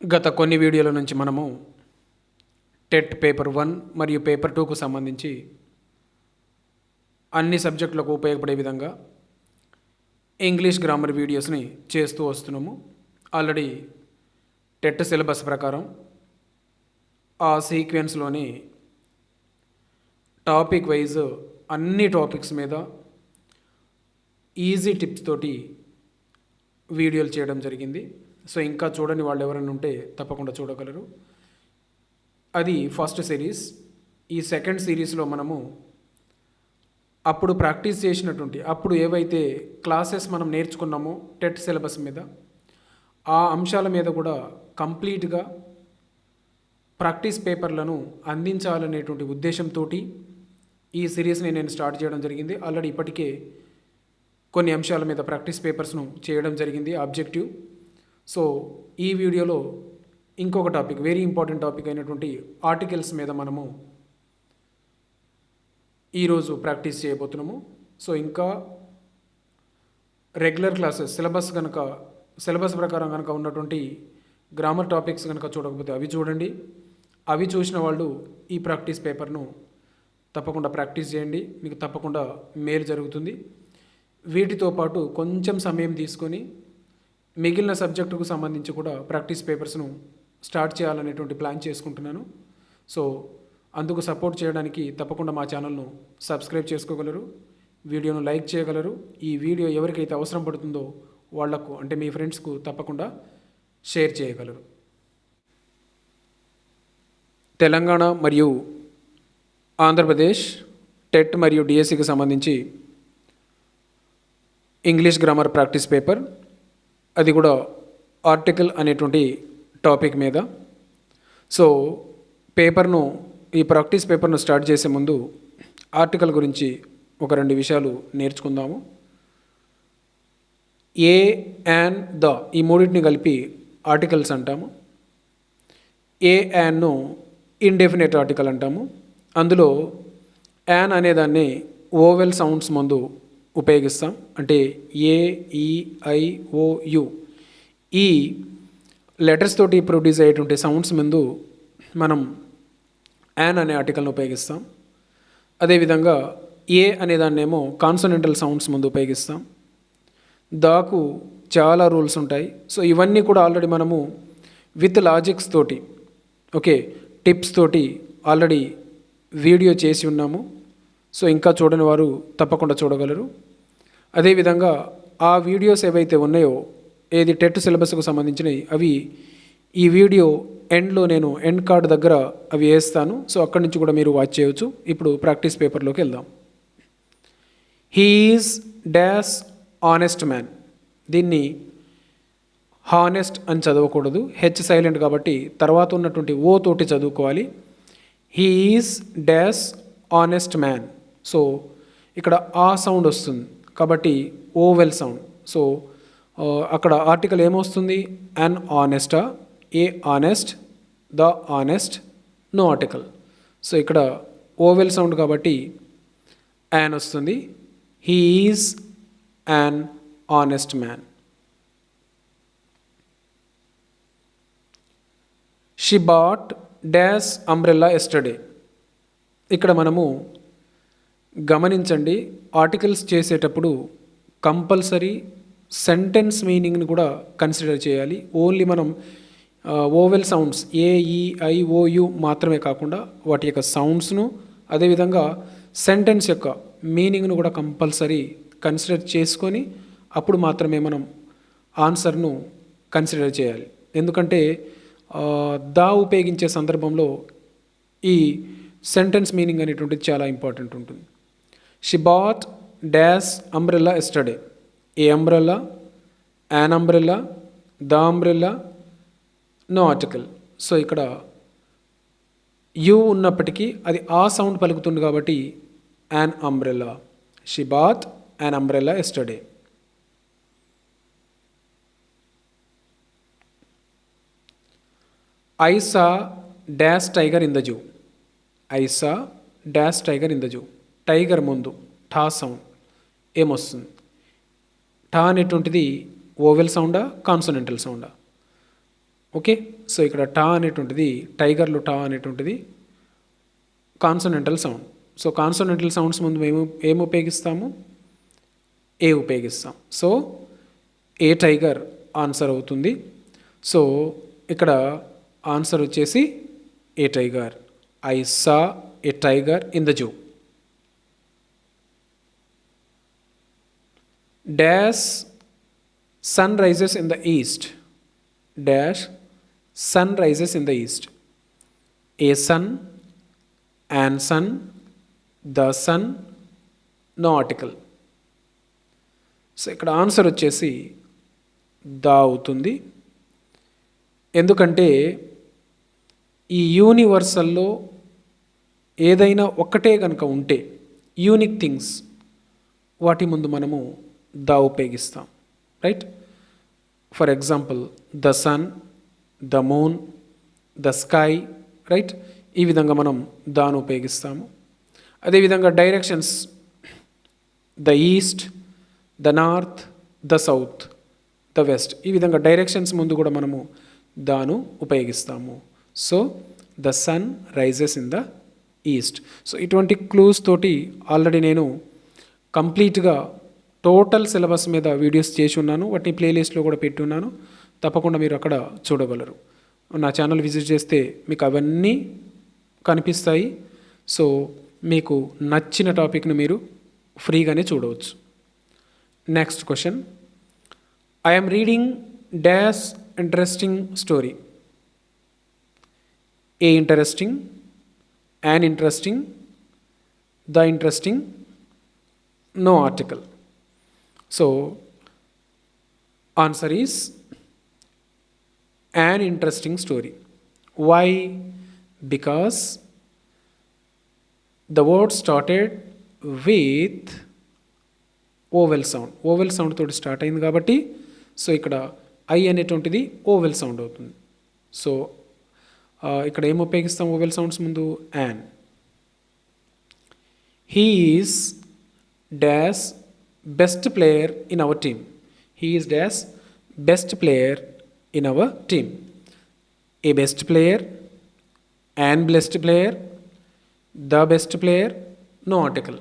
గత కొన్ని వీడియోల నుంచి మనము టెట్ పేపర్ వన్ మరియు పేపర్ టూకు సంబంధించి అన్ని సబ్జెక్టులకు ఉపయోగపడే విధంగా ఇంగ్లీష్ గ్రామర్ వీడియోస్ని చేస్తూ వస్తున్నాము. ఆల్రెడీ టెట్ సిలబస్ ప్రకారం ఆ సీక్వెన్స్లోని టాపిక్ వైజ్ అన్ని టాపిక్స్ మీద ఈజీ టిప్స్ తోటి వీడియోలు చేయడం జరిగింది. సో ఇంకా చూడని వాళ్ళు ఎవరైనా ఉంటే తప్పకుండా చూడగలరు. అది ఫస్ట్ సిరీస్ ఈ సెకండ్ సిరీస్లో మనము అప్పుడు ప్రాక్టీస్ చేసినటువంటి అప్పుడు ఏవైతే క్లాసెస్ మనం నేర్చుకున్నామో టెట్ సిలబస్ మీద ఆ అంశాల మీద కూడా కంప్లీట్గా ప్రాక్టీస్ పేపర్లను అందించాలనేటువంటి ఉద్దేశంతో ఈ సిరీస్ని నేను స్టార్ట్ చేయడం జరిగింది. ఆల్రెడీ ఇప్పటికే కొన్ని అంశాల మీద ప్రాక్టీస్ పేపర్స్ను చేయడం జరిగింది. ఆబ్జెక్టివ్ సో ఈ వీడియోలో ఇంకొక టాపిక్ వెరీ ఇంపార్టెంట్ టాపిక్ అయినటువంటి ఆర్టికల్స్ మీద మనము ఈరోజు ప్రాక్టీస్ చేయబోతున్నాము. సో ఇంకా రెగ్యులర్ క్లాసెస్ సిలబస్ కనుక సిలబస్ ప్రకారం కనుక ఉన్నటువంటి గ్రామర్ టాపిక్స్ కనుక చూడకపోతే అవి చూడండి. అవి చూసిన వాళ్ళు ఈ ప్రాక్టీస్ పేపర్ను తప్పకుండా ప్రాక్టీస్ చేయండి. మీకు తప్పకుండా మేలు జరుగుతుంది. వీటితో పాటు కొంచెం సమయం తీసుకొని మిగిలిన సబ్జెక్టుకు సంబంధించి కూడా ప్రాక్టీస్ పేపర్స్ను స్టార్ట్ చేయాలనేటువంటి ప్లాన్ చేసుకుంటున్నాను. సో అందుకు సపోర్ట్ చేయడానికి తప్పకుండా మా ఛానల్ను సబ్స్క్రైబ్ చేసుకోగలరు వీడియోను లైక్ చేయగలరు. ఈ వీడియో ఎవరికైతే అవసరం పడుతుందో వాళ్ళకు అంటే మీ ఫ్రెండ్స్కు తప్పకుండా షేర్ చేయగలరు. తెలంగాణ మరియు ఆంధ్రప్రదేశ్ టెట్ మరియు డిఎస్సికి సంబంధించి ఇంగ్లీష్ గ్రామర్ ప్రాక్టీస్ పేపర్ అది కూడా ఆర్టికల్ అనేటువంటి టాపిక్ మీద. సో పేపర్ను ఈ ప్రాక్టీస్ పేపర్ను స్టార్ట్ చేసే ముందు ఆర్టికల్ గురించి ఒక రెండు విషయాలు నేర్చుకుందాము. ఏ అండ్ ద ఈ మూడింటిని కలిపి ఆర్టికల్స్ అంటాము. ఏ యాన్ను ఇండెఫినెట్ ఆర్టికల్ అంటాము. అందులో యాన్ అనేదాన్ని ఓవెల్ సౌండ్స్ ముందు ఉపయోగిస్తాం. అంటే ఏ ఈ ఈ లెటర్స్ తోటి ప్రొడ్యూస్ అయ్యేటువంటి సౌండ్స్ ముందు మనం యాన్ అనే ఆర్టికల్ని ఉపయోగిస్తాం. అదేవిధంగా ఏ అనే దాన్నేమో కాన్సనెంటల్ సౌండ్స్ ముందు ఉపయోగిస్తాం. దాకు చాలా రూల్స్ ఉంటాయి. సో ఇవన్నీ కూడా ఆల్రెడీ మనము విత్ లాజిక్స్ తోటి ఓకే టిప్స్ తోటి ఆల్రెడీ వీడియో చేసి ఉన్నాము. సో ఇంకా చూడని వారు తప్పకుండా చూడగలరు. అదేవిధంగా ఆ వీడియోస్ ఏవైతే ఉన్నాయో ఏది టెట్ సిలబస్కు సంబంధించినవి అవి ఈ వీడియో ఎండ్లో నేను ఎండ్ కార్డ్ దగ్గర అవి వేస్తాను. సో అక్కడి నుంచి కూడా మీరు వాచ్ చేయవచ్చు ఇప్పుడు ప్రాక్టీస్ పేపర్లోకి వెళ్దాం. He is dash honest man. దీన్ని హానెస్ట్ అని చదవకూడదు. హెచ్ సైలెంట్ కాబట్టి తర్వాత ఉన్నటువంటి ఓ తోటి చదువుకోవాలి. He is dash honest man. So ఇక్కడ ఆ సౌండ్ వస్తుంది. కాబట్టి ఓవెల్ సౌండ్. సో అక్కడ ఆర్టికల్ ఏమొస్తుంది? An ఆనెస్టా a honest the honest no article so ఇక్కడ ఓవెల్ సౌండ్ కాబట్టి యాన్ వస్తుంది. He is an honest man she bought dash umbrella yesterday ఇక్కడ మనము గమనించండి ఆర్టికల్స్ చేసేటప్పుడు కంపల్సరీ సెంటెన్స్ మీనింగ్ని కూడా కన్సిడర్ చేయాలి. ఓన్లీ మనం ఓవెల్ సౌండ్స్ ఏఈఐఓయు మాత్రమే కాకుండా వాటి యొక్క సౌండ్స్ను అదేవిధంగా సెంటెన్స్ యొక్క మీనింగ్ను కూడా కంపల్సరీ కన్సిడర్ చేసుకొని అప్పుడు మాత్రమే మనం ఆన్సర్ను కన్సిడర్ చేయాలి. ఎందుకంటే దా ఉపయోగించే సందర్భంలో ఈ సెంటెన్స్ మీనింగ్ అనేటువంటిది చాలా ఇంపార్టెంట్ ఉంటుంది. She bought dash umbrella yesterday a umbrella an umbrella the umbrella no article so ఇక్కడ యు ఉన్నప్పటికీ అది ఆ సౌండ్ పలుకుతుంది కాబట్టి an umbrella she bought an umbrella yesterday I saw dash dash tiger in the zoo I saw dash dash tiger in the zoo tiger ముందు ఠా sound ఏమొస్తుంది? ఠా అనేటువంటిది ఓవెల్ సౌండా కాన్సనెంటల్ సౌండా. ఓకే? సో ఇక్కడ టా అనేటువంటిది టైగర్లో టా అనేటువంటిది consonantal sound. So consonantal sounds ముందు మేము ఏం ఉపయోగిస్తాము? ఏ ఉపయోగిస్తాం? సో ఏ టైగర్ ఆన్సర్ అవుతుంది? సో ఇక్కడ ఆన్సర్ వచ్చేసి a tiger? I saw a tiger in the zoo. Dash sun rises in the east dash sun rises in the east a sun an sun the sun no article so ఇక్కడ answer వచ్చేసి దా అవుతుంది. ఎందుకంటే ఈ యూనివర్సల్లో ఏదైనా ఒక్కటే కనుక ఉంటే unique things వాటి ముందు మనము ద ఉపయోగిస్తాం right? For example the sun the moon the sky right? ఈ విధంగా మనం దాను ఉపయోగిస్తాము. అదేవిధంగా directions the east the north the south the west. ఈ విధంగా డైరెక్షన్స్ ముందు కూడా మనము దాను ఉపయోగిస్తాము. So the sun rises in the east. So ఇటువంటి క్లూస్ తోటి ఆల్రెడీ నేను కంప్లీట్గా టోటల్ సిలబస్ మీద వీడియోస్ చేసి ఉన్నాను. వాటిని ప్లేలిస్ట్లో కూడా పెట్టి ఉన్నాను తప్పకుండా మీరు అక్కడ చూడగలరు. నా ఛానల్ విజిట్ చేస్తే మీకు అవన్నీ కనిపిస్తాయి. సో మీకు నచ్చిన టాపిక్ని మీరు ఫ్రీగానే చూడవచ్చు. Next question. I'm reading dash interesting story a interesting an interesting the interesting no article so answer is an interesting story. Why? Because the word started with vowel sound vowel sound తోటి start అయింది కాబట్టి so ఇక్కడ I అనేటువంటిది vowel sound అవుతుంది so ఇక్కడ ఏం ఉపయోగిస్తాం vowel sounds ముందు an he is dash best player in our team he is dash best player in our team a best player an best player the best player no article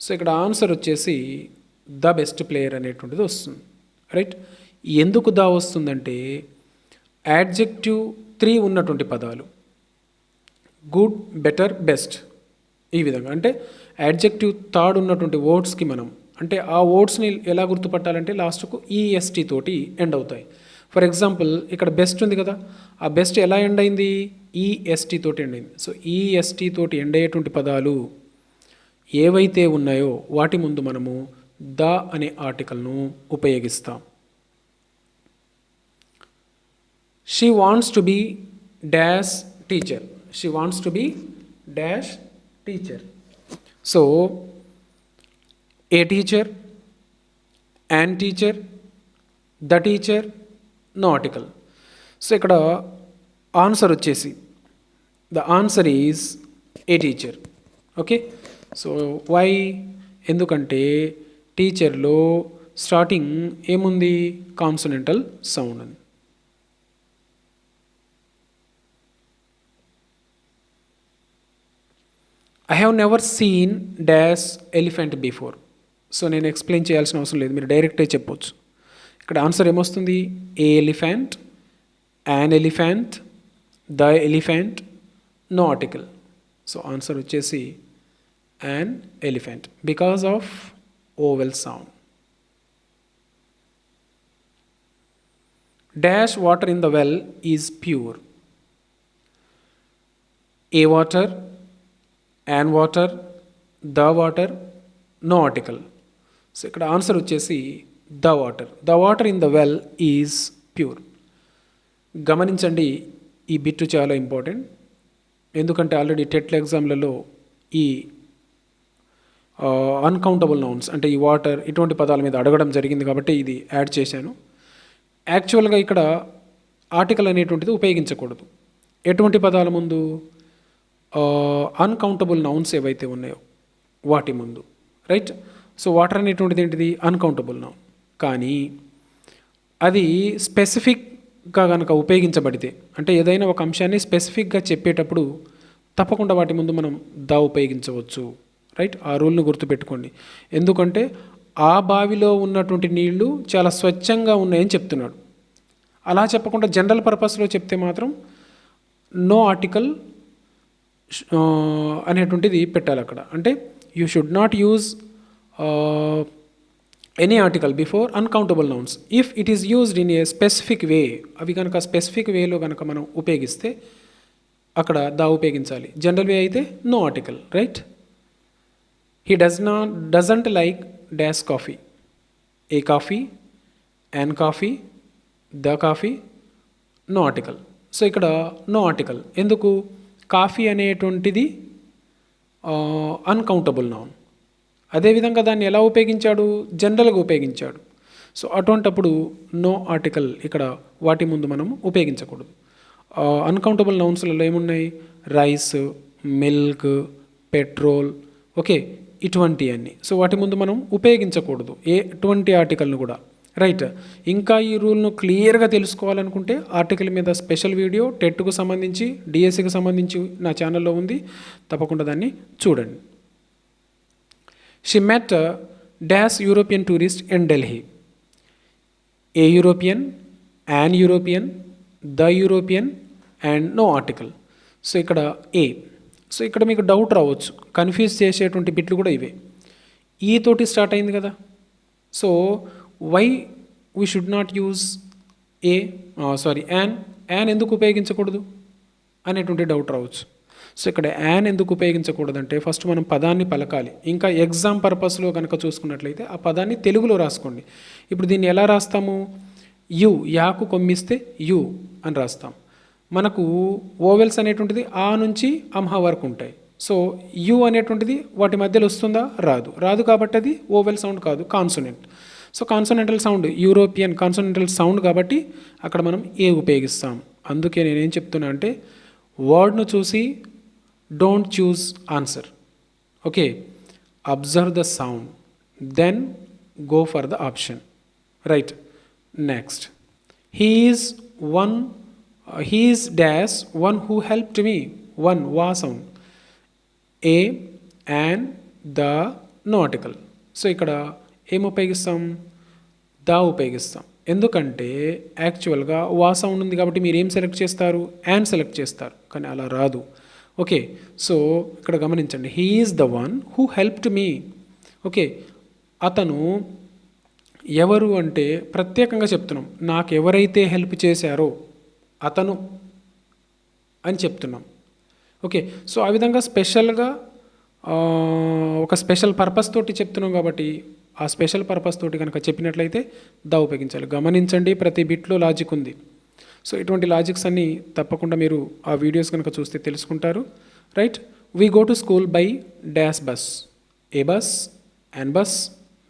so ఇక్కడ answer వచ్చేసి the best player అనేటువంటిది వస్తుంది. Right ఎందుకు the వస్తుందంటే adjective three ఉన్నటువంటి పదాలు. Good better best ఈ విధంగా. అంటే యాడ్జెక్టివ్ థర్డ్ ఉన్నటువంటి వర్డ్స్కి మనం అంటే ఆ ఓట్స్ని ఎలా గుర్తుపట్టాలంటే లాస్ట్కు ఈఎస్టీ తోటి ఎండ్ అవుతాయి. ఫర్ ఎగ్జాంపుల్ ఇక్కడ బెస్ట్ ఉంది కదా. ఆ బెస్ట్ ఎలా ఎండ్ అయింది? ఈఎస్టీ తోటి ఎండ్ అయింది. సో ఈఎస్టీ తోటి ఎండ్ అయ్యేటువంటి పదాలు ఏవైతే ఉన్నాయో వాటి ముందు మనము ద అనే ఆర్టికల్ను ఉపయోగిస్తాం. She wants to be dash teacher she wants to be dash teacher so a teacher an teacher the teacher no article so ఇక్కడ ఆన్సర్ వచ్చేసి the answer is a teacher okay so why ఎందుకంటే టీచర్లో starting ఏముంది? Consonantal sound అని. I have never seen dash elephant before so నేను explain చేయాల్సిన అవసరం లేదు. మీరు డైరెక్టే చెప్పొచ్చు. ఇక్కడ ఆన్సర్ ఏమొస్తుంది? A elephant an elephant the elephant no article so answer వచ్చేసి an elephant because of vowel sound dash water in the well is pure a water an water the water no article so ఇక్కడ answer వచ్చేసి the water the water in the well is pure గమనించండి ఈ bit చాలా important ఎందుకంటే already టెట్ల ఎగ్జామ్లలో ఈ uncountable nouns అంటే ఈ water ఇటువంటి పదాల మీద అడగడం జరిగింది కాబట్టి ఇది యాడ్ చేశాను. యాక్చువల్గా ఇక్కడ ఆర్టికల్ అనేటువంటిది ఉపయోగించకూడదు. ఎటువంటి పదాల ముందు అన్కౌంటబుల్ నౌన్స్ ఏవైతే ఉన్నాయో వాటి ముందు. రైట్ సో వాటర్ అనేటువంటిది ఏంటిది? అన్కౌంటబుల్ నౌన్ కానీ అది స్పెసిఫిక్గా కనుక ఉపయోగించబడితే అంటే ఏదైనా ఒక అంశాన్ని స్పెసిఫిక్గా చెప్పేటప్పుడు తప్పకుండా వాటి ముందు మనం ద ఉపయోగించవచ్చు. రైట్ ఆ రూల్ని గుర్తుపెట్టుకోండి. ఎందుకంటే ఆ బావిలో ఉన్నటువంటి నీళ్ళు చాలా స్వచ్ఛంగా ఉన్నాయని చెప్తున్నాడు. అలా చెప్పకుండా జనరల్ పర్పస్లో చెప్తే మాత్రం నో ఆర్టికల్ అనేటువంటిది పెట్టాలి అక్కడ అంటే you should not use any article before uncountable nouns if it is used in a specific way అవి కనుక స్పెసిఫిక్ వేలో కనుక మనం ఉపయోగిస్తే అక్కడ దా ఉపయోగించాలి. జనరల్ వే అయితే no article right he does not doesn't like dash coffee a coffee an coffee the coffee no article so ఇక్కడ నో ఆర్టికల్ ఎందుకు? కాఫీ అనేటువంటిది అన్కౌంటబుల్ నౌన్ అదేవిధంగా దాన్ని ఎలా ఉపయోగించాడు? జనరల్గా ఉపయోగించాడు. సో అటువంటప్పుడు నో ఆర్టికల్ ఇక్కడ వాటి ముందు మనం ఉపయోగించకూడదు. అన్కౌంటబుల్ నౌన్స్లలో ఏమున్నాయి? రైస్ మిల్క్ పెట్రోల్ ఓకే ఇటువంటి అన్ని సో వాటి ముందు మనం ఉపయోగించకూడదు. ఏ ఎటువంటి ఆర్టికల్ను కూడా. రైట్. ఇంకా ఈ రూల్ను క్లియర్గా తెలుసుకోవాలనుకుంటే ఆర్టికల్ మీద స్పెషల్ వీడియో టెట్కు సంబంధించి డిఎస్సికి సంబంధించి నా ఛానల్లో ఉంది. తప్పకుండా దాన్ని చూడండి. She met dash European tourist in Delhi a European an European the European and no article so ఇక్కడ ఏ సో ఇక్కడ మీకు డౌట్ రావచ్చు. కన్ఫ్యూజ్ చేసేటువంటి బిట్లు కూడా ఇవే. ఈ తోటి స్టార్ట్ అయింది కదా. So why we should not use a sorry an an ఎందుకు ఉపయోగించకూడదు? అనేటువంటి డౌట్ రావచ్చు. సో ఇక్కడ యాన్ ఎందుకు ఉపయోగించకూడదంటే ఫస్ట్ మనం పదాన్ని పలకాలి. ఇంకా ఎగ్జామ్ పర్పస్లో కనుక చూసుకున్నట్లయితే ఆ పదాన్ని తెలుగులో రాసుకోండి. ఇప్పుడు దీన్ని ఎలా రాస్తాము? యు యాకు కొమ్మిస్తే యు అని రాస్తాం. మనకు ఓవెల్స్ అనేటువంటిది ఆ నుంచి అంహ వరకు ఉంటాయి. సో యు అనేటువంటిది వాటి మధ్యలో వస్తుందా? రాదు. రాదు కాబట్టి అది ఓవెల్ సౌండ్ కాదు consonant. So consonantal sound European consonantal sound కాబట్టి అక్కడ మనం ఏ ఉపయోగిస్తాం? అందుకే నేనేం చెప్తున్నా అంటే వర్డ్ను చూసి don't choose answer okay observe the sound then go for the option right next he is one he is dash one who to me one వా sound a and the no article so ఇక్కడ ఏం ఉపయోగిస్తాం? The ఉపయోగిస్తాం. ఎందుకంటే యాక్చువల్గా వా sound ఉంది కాబట్టి మీరు ఏం సెలెక్ట్ చేస్తారు? అండ్ సెలెక్ట్ చేస్తారు. కానీ అలా రాదు. ఓకే సో ఇక్కడ గమనించండి. He is the one who helped me okay అతను ఎవరు అంటే ప్రత్యేకంగా చెప్తున్నాం. నాకు ఎవరైతే హెల్ప్ చేశారో అతను అని చెప్తున్నాం. ఓకే సో ఆ విధంగా స్పెషల్గా ఒక స్పెషల్ పర్పస్ తోటి చెప్తున్నాం కాబట్టి ఆ స్పెషల్ పర్పస్ తోటి కనుక చెప్పినట్లయితే దా ఉపయోగించాలి. గమనించండి ప్రతి బిట్లో లాజిక్ ఉంది. సో ఇటువంటి లాజిక్స్ అన్నీ తప్పకుండా మీరు ఆ వీడియోస్ కనుక చూస్తే తెలుసుకుంటారు. Right we go to school by dash bus a bus and bus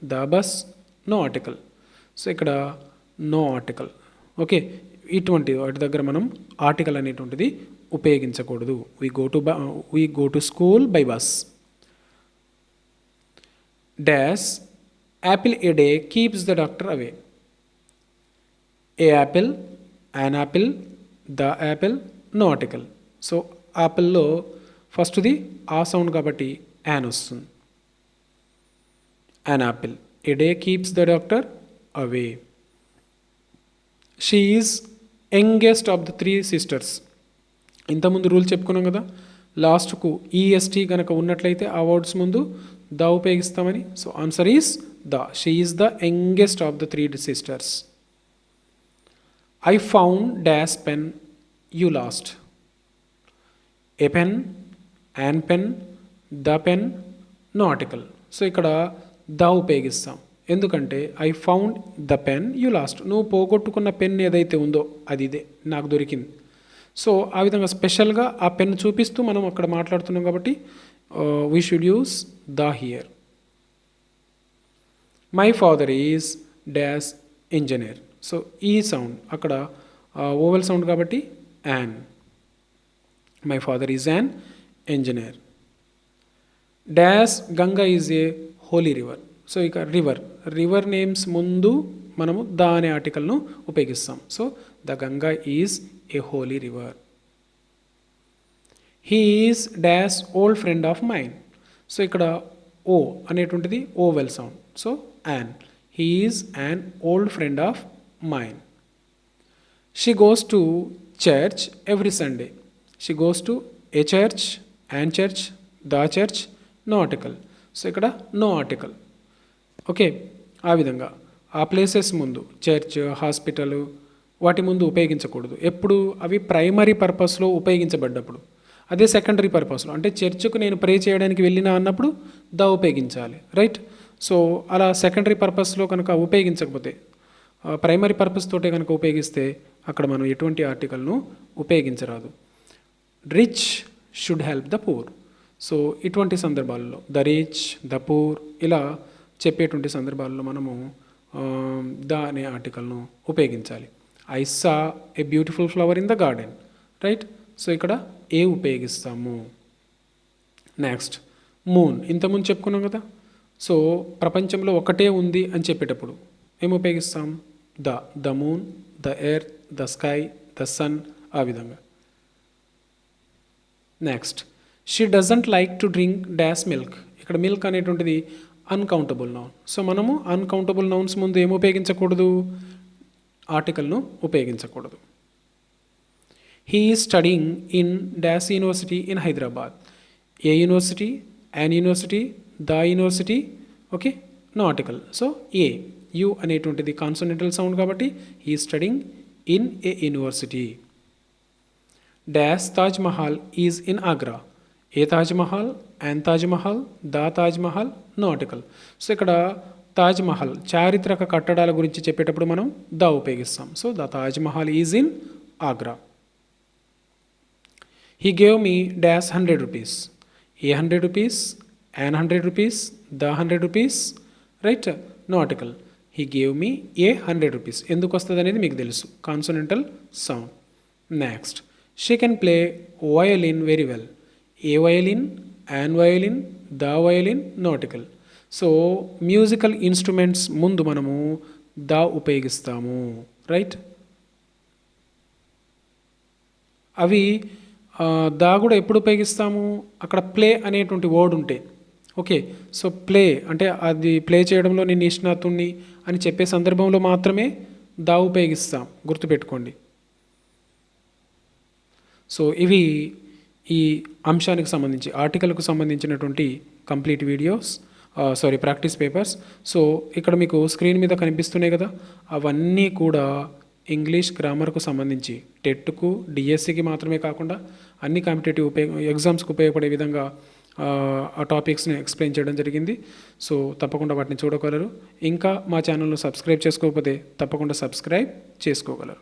the bus no article so ఇక్కడ నో ఆర్టికల్ ఓకే ఇటువంటి వాటి దగ్గర మనం ఆర్టికల్ అనేటువంటిది ఉపయోగించకూడదు. We go to we go to school by bus dash apple a day keeps the doctor away a apple an apple the apple no article so యాపిల్లో ఫస్ట్ది ఆ sound కాబట్టి an వస్తుంది. An apple a day keeps the doctor away she is youngest of the three sisters ఇంతకుముందు rule చెప్పుకున్నాం కదా లాస్ట్కు EST కనుక ఉన్నట్లయితే ఆ వర్డ్స్ ముందు the ఉపయోగిస్తామని. So answer is the. She is the youngest of the three sisters I found dash pen you lost a pen an pen the pen no article so ఇక్కడ the ఉపయోగిస్తాం ఎందుకంటే I found the pen you lost నువ్వు పోగొట్టుకున్న pen ఏదైతే ఉందో అది ఇదే నాకు దొరికింది సో ఆ విధంగా స్పెషల్గా ఆ పెన్ చూపిస్తూ మనం అక్కడ మాట్లాడుతున్నాం కాబట్టి we should use the here my father is dash engineer so ఈ సౌండ్ అక్కడ ఓవెల్ సౌండ్ కాబట్టి an my father is an engineer dash Ganga is a holy river so ఇక రివర్ రివర్ నేమ్స్ ముందు మనము ద అనే ఆర్టికల్ను ఉపయోగిస్తాం. So the Ganga is a holy river he is dash old friend of mind so ఇక్కడ O అనేటువంటిది vowel sound so an he is an old friend of mind she goes to church every Sunday she goes to a church an church the church no article so ఇక్కడ no article okay ఆ విధంగా. ఆ places ముందు church hospital వాటి ముందు ఉపయోగించకూడదు. ఎప్పుడు అవి ప్రైమరీ పర్పస్లో ఉపయోగించబడ్డప్పుడు. అదే సెకండరీ పర్పస్లో అంటే చర్చ్కు నేను ప్రే చేయడానికి వెళ్ళినా అన్నప్పుడు ద ఉపయోగించాలి. రైట్ సో అలా సెకండరీ పర్పస్లో కనుక ఉపయోగించకపోతే ప్రైమరీ పర్పస్ తోటే కనుక ఉపయోగిస్తే అక్కడ మనం ఎటువంటి ఆర్టికల్ను ఉపయోగించరాదు. Rich should help the poor so ఇటువంటి సందర్భాల్లో ద రిచ్ ద పూర్ ఇలా చెప్పేటువంటి సందర్భాల్లో మనము ద అనే ఆర్టికల్ను ఉపయోగించాలి. I saw a beautiful flower in the garden right so ఇక్కడ ఏ ఉపయోగిస్తాము? నెక్స్ట్ మూన్ ఇంతకుముందు చెప్పుకున్నాం కదా? సో ప్రపంచంలో ఒకటే ఉంది అని చెప్పేటప్పుడు ఏమి ఉపయోగిస్తాం the the moon the earth the sky the sun ఆ విధంగా next she doesn't like to drink dash milk ఇక్కడ మిల్క్ అనేటువంటిది అన్కౌంటబుల్ నౌన్ సో మనము అన్కౌంటబుల్ నౌన్స్ ముందు ఏమి ఉపయోగించకూడదు. ఆర్టికల్ను ఉపయోగించకూడదు he studying in dash university in Hyderabad a university an university the university okay no article so a U అనేటువంటిది consonantal sound కాబట్టి he studying in a university dash Taj Mahal is in Agra a Taj Mahal an Taj Mahal the Taj Mahal no article so ఇక్కడ తాజ్ మహల్ చారిత్రక కట్టడాల గురించి చెప్పేటప్పుడు మనం the ఉపయోగిస్తాం. So the Taj Mahal is in Agra he gave me dash hundred rupees a hundred rupees an hundred rupees the hundred rupees right no article he gave me a hundred rupees ఎందుకు వస్తుంది అనేది మీకు తెలుసు. Consonantal sound next she can play violin very well a violin an violin the violin no article so musical instruments ముందు మనము the ఉపయోగిస్తాము. Right అవి దా కూడా ఎప్పుడు ఉపయోగిస్తాము? అక్కడ ప్లే అనేటువంటి వర్డ్ ఉంటే. ఓకే సో ప్లే అంటే అది ప్లే చేయడంలో నేను నిష్ణాతుణ్ణి అని చెప్పే సందర్భంలో మాత్రమే దా ఉపయోగిస్తాం. గుర్తుపెట్టుకోండి. సో ఇవి ఈ అంశానికి సంబంధించి ఆర్టికల్కు సంబంధించినటువంటి complete videos sorry practice papers. So ఇక్కడ మీకు స్క్రీన్ మీద కనిపిస్తున్నాయి కదా అవన్నీ కూడా ఇంగ్లీష్ గ్రామర్కు సంబంధించి టెట్కు డిఎస్సికి మాత్రమే కాకుండా అన్ని కాంపిటేటివ్ ఉపయోగ ఎగ్జామ్స్కి ఉపయోగపడే విధంగా ఆ టాపిక్స్ని ఎక్స్ప్లెయిన్ చేయడం జరిగింది. సో తప్పకుండా వాటిని చూడగలరు. ఇంకా మా ఛానల్ను సబ్స్క్రైబ్ చేసుకోకపోతే తప్పకుండా సబ్స్క్రైబ్ చేసుకోగలరు.